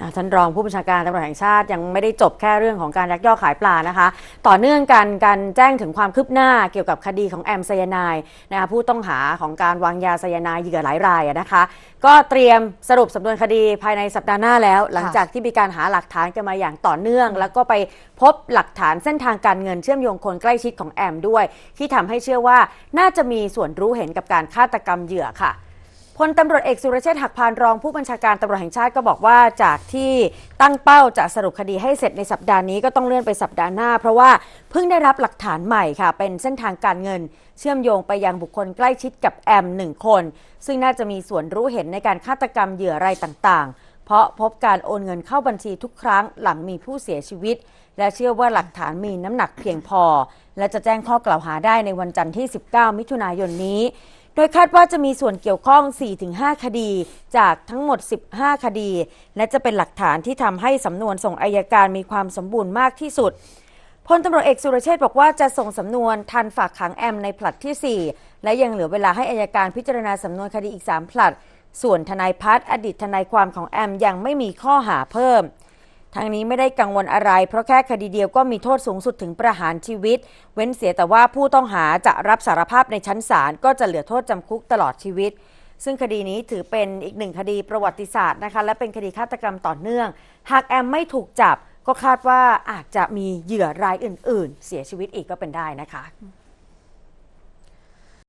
อ่าท่านรองผู้บัญชาการตำรวจแห่งชาติยังไม่ได้จบแค่เรื่องของการยักยอกขายปลานะคะ ต่อเนื่องกันการแจ้งถึงความคืบหน้าเกี่ยวกับคดีของแอมไซยานายนะคะผู้ต้องหาของการวางยาไซยานายเหยื่อหลายรายอะนะคะ ก็เตรียมสรุปสำนวนคดีภายในสัปดาห์หน้าแล้ว หลังจากที่มีการหาหลักฐานกันมาอย่างต่อเนื่อง แล้วก็ไปพบหลักฐานเส้นทางการเงินเชื่อมโยงคนใกล้ชิดของแอมด้วย ที่ทำให้เชื่อว่าน่าจะมีส่วนรู้เห็นกับการฆาตกรรมเหยื่อค่ะ พลตำรวจเอกสุรเชษฐ์หักพานรองผู้บัญชาการตำรวจแห่งชาติก็บอกว่าจากที่ตั้งเป้าจะสรุปคดีให้เสร็จในสัปดาห์นี้ก็ต้องเลื่อนไปสัปดาห์หน้า เพราะว่าเพิ่งได้รับหลักฐานใหม่ค่ะ เป็นเส้นทางการเงิน เชื่อมโยงไปยังบุคคลใกล้ชิดกับแอมหนึ่งคน ซึ่งน่าจะมีส่วนรู้เห็นในการฆาตกรรมเหยื่อรายต่างๆ เพราะพบการโอนเงินเข้าบัญชีทุกครั้งหลังมีผู้เสียชีวิต และเชื่อว่าหลักฐานมีน้ำหนักเพียงพอ และจะแจ้งข้อกล่าวหาได้ในวันจันทร์ที่ 19 มิถุนายนนี้ ดยคาดว่าจะมีส่วนเกี่ยวข้อง 4-5 คดี จากทั้งหมด 15 คดี และจะเป็นหลักฐานที่ทำให้สำนวนส่งอายการมีความสมบูรณ์มากที่สุดพลตำรวจเอกสุรเชษฐ์บอกว่าจะส่งสำนวนทันฝากขังแอมในผลัดที่ 4 และยังเหลือเวลาให้อายการพิจารณาสำนวนคดีอีก 3 ผลัด ส่วนทนายพัฒน์อดีตทนายความของแอมยังไม่มีข้อหาเพิ่ม ทางนี้ไม่ได้กังวลอะไร เพราะแค่คดีเดียวก็มีโทษสูงสุดถึงประหารชีวิต เว้นเสียแต่ว่าผู้ต้องหาจะรับสารภาพในชั้นศาลก็จะเหลือโทษจำคุกตลอดชีวิต ซึ่งคดีนี้ถือเป็นอีกหนึ่งคดีประวัติศาสตร์นะคะ และเป็นคดีฆาตกรรมต่อเนื่อง หากแอมไม่ถูกจับก็คาดว่าอาจจะมีเหยื่อรายอื่น ๆ เสียชีวิตอีกก็เป็นได้นะคะ